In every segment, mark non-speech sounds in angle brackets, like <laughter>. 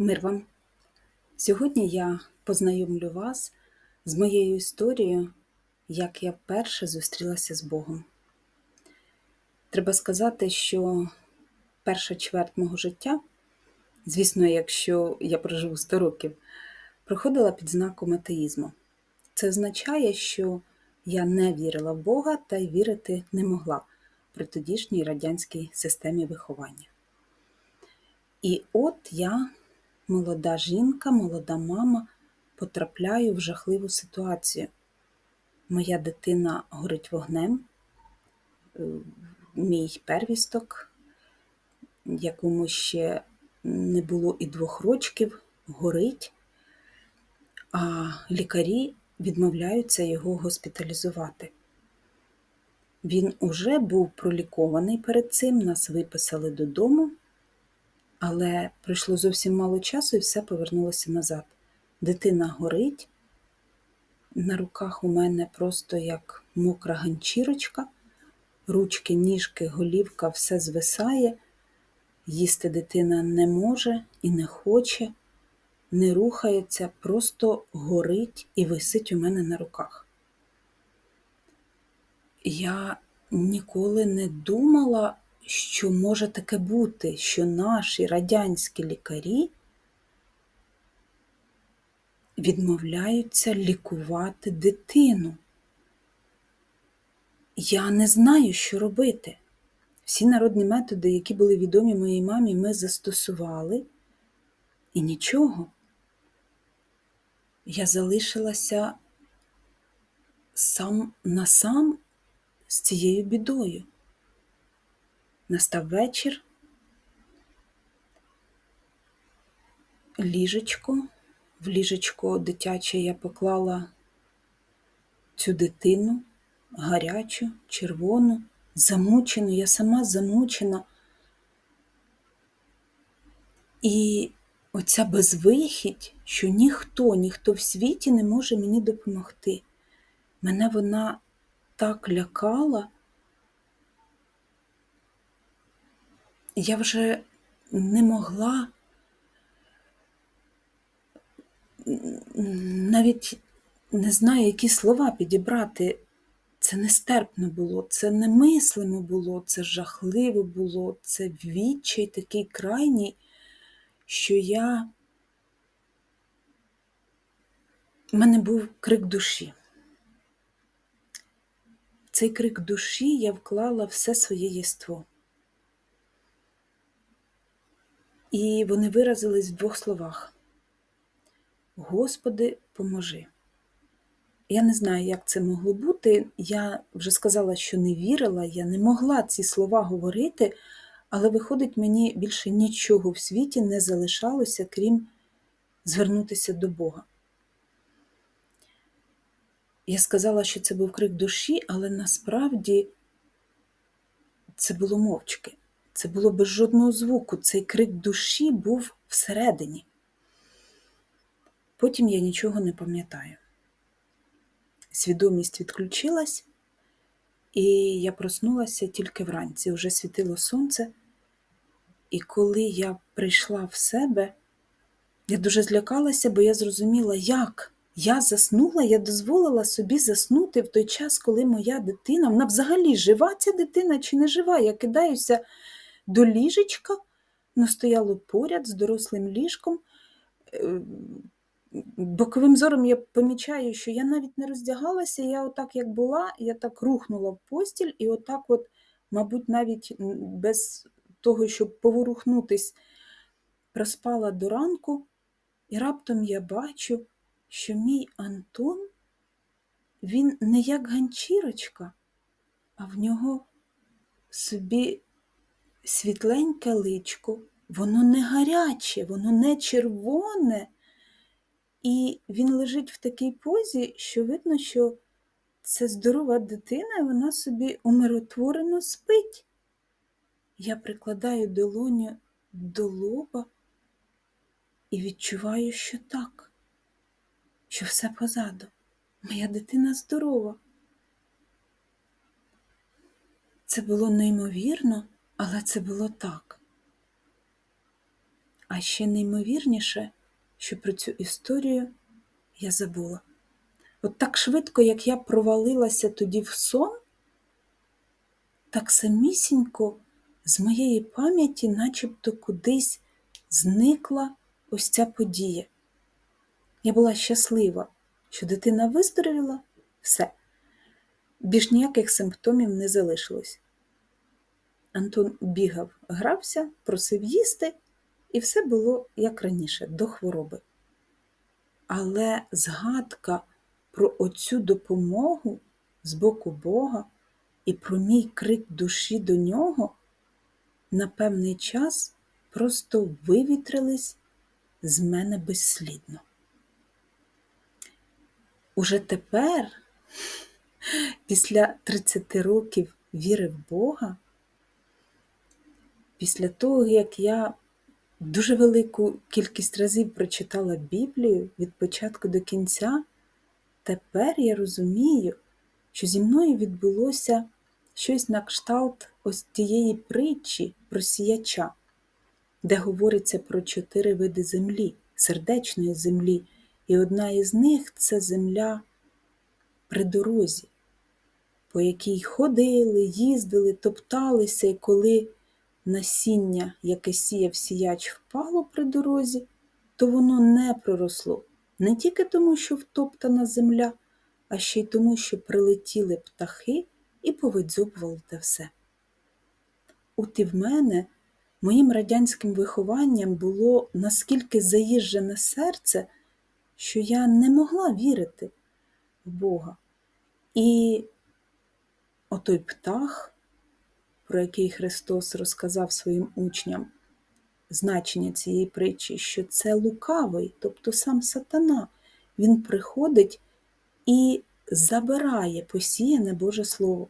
Мир вам! Сьогодні я познайомлю вас з моєю історією, як я вперше зустрілася з Богом. Треба сказати, що перша чверть мого життя, звісно, якщо я проживу 100 років, проходила під знаком атеїзму. Це означає, що я не вірила в Бога та й вірити не могла при тодішній радянській системі виховання. І от я молода жінка, молода мама, потрапляю в жахливу ситуацію. Моя дитина горить вогнем, е, мій первісток, якому ще не було і двох рочків, горить, а лікарі відмовляються його госпіталізувати. Він уже був пролікований перед цим, нас виписали додому. Але пройшло зовсім мало часу і все повернулося назад. Дитина горить, на руках у мене просто як мокра ганчірочка, ручки, ніжки, голівка, все звисає, їсти дитина не може і не хоче, не рухається, просто горить і висить у мене на руках. Я ніколи не думала що може таке бути, що наші радянські лікарі відмовляються лікувати дитину. Я не знаю, що робити. Всі народні методи, які були відомі моїй мамі, ми застосували і нічого. Я залишилася сам на сам з цією бідою. Настав вечір, ліжечко, в ліжечко дитяче я поклала цю дитину гарячу, червону, замучену, я сама замучена. І оця безвихідь, що ніхто, ніхто в світі не може мені допомогти. Мене вона так лякала. Я вже не могла навіть не знаю, які слова підібрати. Це нестерпно було, це немислимо було, це жахливо було, це відчай такий крайній, що я. У мене був крик душі. В цей крик душі я вклала все своє єство. І вони виразились в двох словах: Господи, поможи. Я не знаю, як це могло бути. Я вже сказала, що не вірила, я не могла ці слова говорити, але, виходить, мені більше нічого в світі не залишалося, крім звернутися до Бога. Я сказала, що це був крик душі, але насправді це було мовчки. Це було без жодного звуку, цей крик душі був всередині. Потім я нічого не пам'ятаю. Свідомість відключилась, і я проснулася тільки вранці, вже світило сонце. І коли я прийшла в себе, я дуже злякалася, бо я зрозуміла, як я заснула, я дозволила собі заснути в той час, коли моя дитина, вона взагалі жива ця дитина чи не жива, я кидаюся до ліжечка, настояло поряд з дорослим ліжком. Е, боковим зором я помічаю, що я навіть не роздягалася, я отак, як була, я так рухнула в постіль, і отак, от, мабуть, навіть без того, щоб поворухнутись, проспала до ранку, і раптом я бачу, що мій Антон, він не як ганчірочка, а в нього собі світленьке личко, воно не гаряче, воно не червоне, і він лежить в такій позі, що видно, що це здорова дитина, і вона собі умиротворено спить. Я прикладаю долоню до лоба і відчуваю, що так, що все позаду. Моя дитина здорова. Це було неймовірно. Але це було так. А ще неймовірніше, що про цю історію я забула. От так швидко, як я провалилася тоді в сон, так самісінько з моєї пам'яті начебто кудись зникла ось ця подія. Я була щаслива, що дитина виздоровіла, все. Більш ніяких симптомів не залишилось. Антон бігав, грався, просив їсти, і все було як раніше, до хвороби. Але згадка про оцю допомогу з боку Бога і про мій крик душі до нього на певний час просто вивітрились з мене безслідно. Уже тепер, <laughs> після 30 років віри в Бога, після того, як я дуже велику кількість разів прочитала Біблію від початку до кінця, тепер я розумію, що зі мною відбулося щось на кшталт ось тієї притчі про сіяча, де говориться про чотири види землі, сердечної землі, і одна із них це земля при дорозі, по якій ходили, їздили, топталися, і коли насіння, яке сіяв сіяч, впало при дорозі, то воно не проросло не тільки тому, що втоптана земля, а ще й тому, що прилетіли птахи і повидзьобували те все. От і в мене моїм радянським вихованням було наскільки заїжджене серце, що я не могла вірити в Бога. І отой птах, про який Христос розказав своїм учням, значення цієї притчі, що це лукавий, тобто сам сатана, він приходить і забирає посіяне Боже Слово.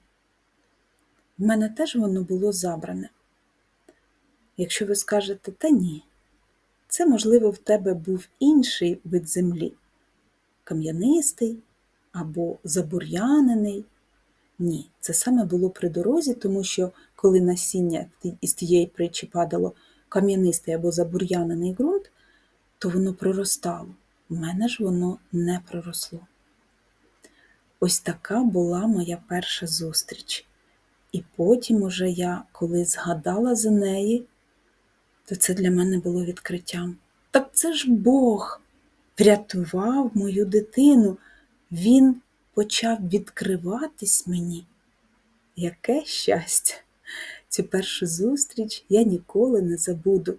В мене теж воно було забране. Якщо ви скажете, та ні, це, можливо, в тебе був інший вид землі, кам'янистий або забур'янений. Ні, це саме було при дорозі, тому що коли насіння із тієї притчі падало кам'янистий або забур'янений ґрунт, то воно проростало. У мене ж воно не проросло. Ось така була моя перша зустріч. І потім уже я, коли згадала за неї, то це для мене було відкриттям. Так це ж Бог врятував мою дитину, Він почав відкриватись мені. Яке щастя! Цю першу зустріч я ніколи не забуду.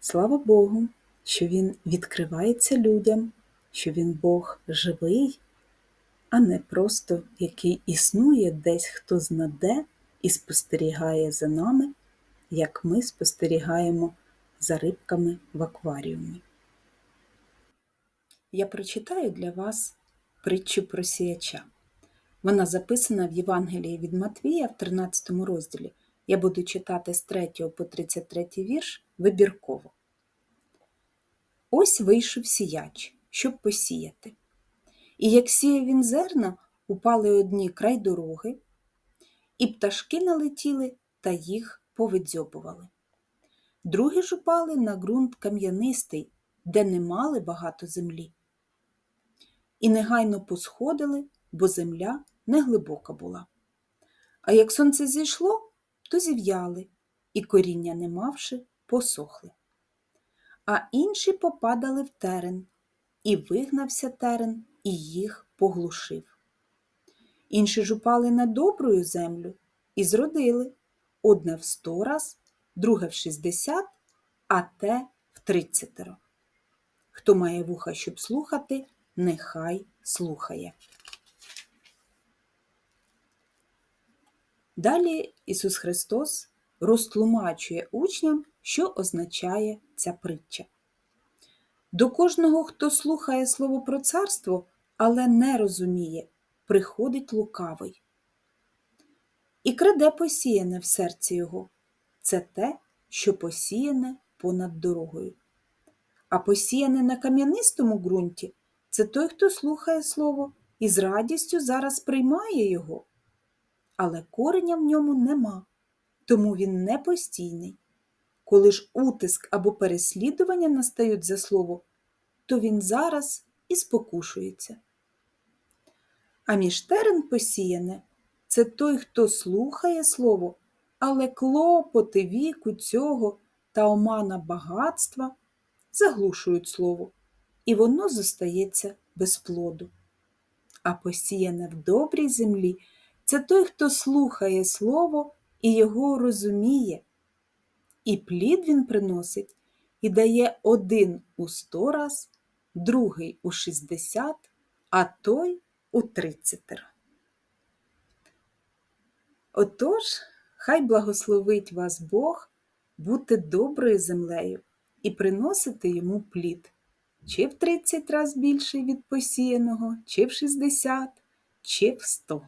Слава Богу, що Він відкривається людям, що Він Бог живий, а не просто який існує десь хто знаде і спостерігає за нами, як ми спостерігаємо за рибками в акваріумі. Я прочитаю для вас притчу про сіяча. Вона записана в Євангелії від Матвія в 13 розділі. Я буду читати з 3 по 33 вірш вибірково. Ось вийшов сіяч, щоб посіяти. І як сіяв він зерна, упали одні край дороги, і пташки налетіли та їх повидзьобували. Другі ж упали на ґрунт кам'янистий, де не мали багато землі. І негайно посходили, бо земля не глибока була. А як сонце зійшло, то зів'яли, і коріння не мавши, посохли. А інші попадали в терен, і вигнався терен, і їх поглушив. Інші ж упали на добрую землю і зродили одне в сто раз, друге в шістдесят, а те в тридцятеро. Хто має вуха, щоб слухати, нехай слухає. Далі Ісус Христос розтлумачує учням, що означає ця притча. До кожного, хто слухає слово про царство, але не розуміє, приходить лукавий. І краде посіяне в серці його це те, що посіяне понад дорогою. А посіяне на кам'янистому ґрунті це той, хто слухає слово і з радістю зараз приймає його але кореня в ньому нема, тому він не постійний. Коли ж утиск або переслідування настають за слово, то він зараз і спокушується. А між терен посіяне це той, хто слухає слово, але клопоти віку цього та омана багатства заглушують слово, і воно зостається без плоду. А посіяне в добрій землі це той, хто слухає слово і його розуміє. І плід він приносить і дає один у сто раз, другий у шістдесят, а той у тридцятеро. Отож, хай благословить вас Бог бути доброю землею і приносити йому плід, чи в 30 раз більший від посіяного, чи в 60, чи в 100.